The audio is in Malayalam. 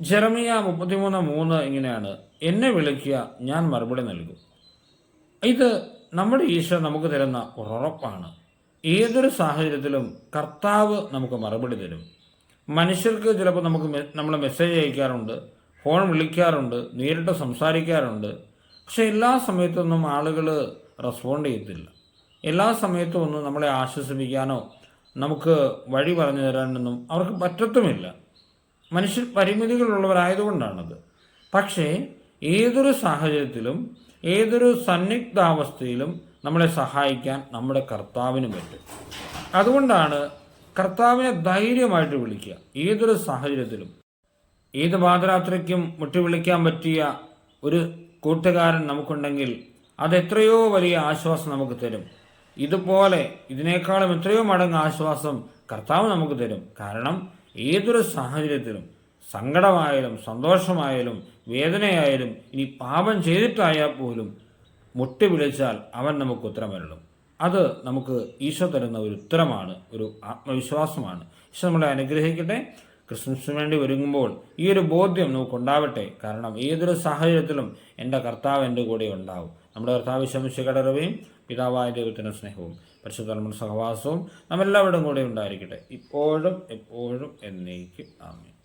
ജെറമിയ മുപ്പത്തിമൂന്ന് മൂന്ന് ഇങ്ങനെയാണ്. എന്നെ വിളിക്കുക ഞാൻ മറുപടി നൽകും. ഇത് നമ്മുടെ ഈശോ നമുക്ക് തരുന്ന ഉറപ്പാണ്. ഏതൊരു സാഹചര്യത്തിലും കർത്താവ് നമുക്ക് മറുപടി തരും. മനുഷ്യർക്ക് ചിലപ്പോൾ നമുക്ക് നമ്മൾ മെസ്സേജ് അയക്കാറുണ്ട് ഫോൺ വിളിക്കാറുണ്ട് നേരിട്ട് സംസാരിക്കാറുണ്ട്. പക്ഷെ എല്ലാ സമയത്തൊന്നും ആളുകൾ റെസ്പോണ്ട് ചെയ്യത്തില്ല. എല്ലാ സമയത്തും ഒന്നും നമ്മളെ ആശ്വസിപ്പിക്കാനോ നമുക്ക് വഴി പറഞ്ഞു തരാനൊന്നും അവർക്ക് പറ്റത്തുമില്ല. മനുഷ്യർ പരിമിതികളുള്ളവരായതുകൊണ്ടാണത്. പക്ഷേ ഏതൊരു സാഹചര്യത്തിലും ഏതൊരു സന്നിഗ്ധാവസ്ഥയിലും നമ്മളെ സഹായിക്കാൻ നമ്മുടെ കർത്താവിന് പറ്റും. അതുകൊണ്ടാണ് കർത്താവിനെ ധൈര്യമായിട്ട് വിളിക്കുക. ഏതൊരു സാഹചര്യത്തിലും. ഏത് പാതരാത്രിക്കും മുട്ടി വിളിക്കാൻ പറ്റിയ ഒരു കൂട്ടുകാരൻ നമുക്കുണ്ടെങ്കിൽ അത് എത്രയോ വലിയ ആശ്വാസം നമുക്ക് തരും. ഇതുപോലെ ഇതിനേക്കാളും എത്രയോ മടങ്ങ് ആശ്വാസം കർത്താവ് നമുക്ക് തരും. കാരണം ഏതൊരു സാഹചര്യത്തിലും സങ്കടമായാലും സന്തോഷമായാലും വേദനയായാലും ഇനി പാപം ചെയ്തിട്ടായാൽ പോലും മുട്ടി വിളിച്ചാൽ അവൻ നമുക്ക് ഉത്തരമരുളും. അത് നമുക്ക് ഈശോ തരുന്ന ഒരു ഉത്തരമാണ് ഒരു ആത്മവിശ്വാസമാണ്. ഈശോ നമ്മളെ അനുഗ്രഹിക്കട്ടെ. ക്രിസ്മസിന് വേണ്ടി ഒരുങ്ങുമ്പോൾ ഈ ഒരു ബോധ്യം നമുക്കുണ്ടാവട്ടെ. കാരണം ഏതൊരു സാഹചര്യത്തിലും എന്റെ കർത്താവ് എന്റെ കൂടെ ഉണ്ടാവും. നമ്മുടെ കർത്താവ് ശമിശകടറവയും പിതാവായ ദൈവത്തിന്റെ സ്നേഹവും പരിശുദ്ധ സഹവാസവും നമ്മെല്ലാവരും കൂടെ ഉണ്ടായിരിക്കട്ടെ. ഇപ്പോഴും എപ്പോഴും എന്നേക്കും. ആമേൻ.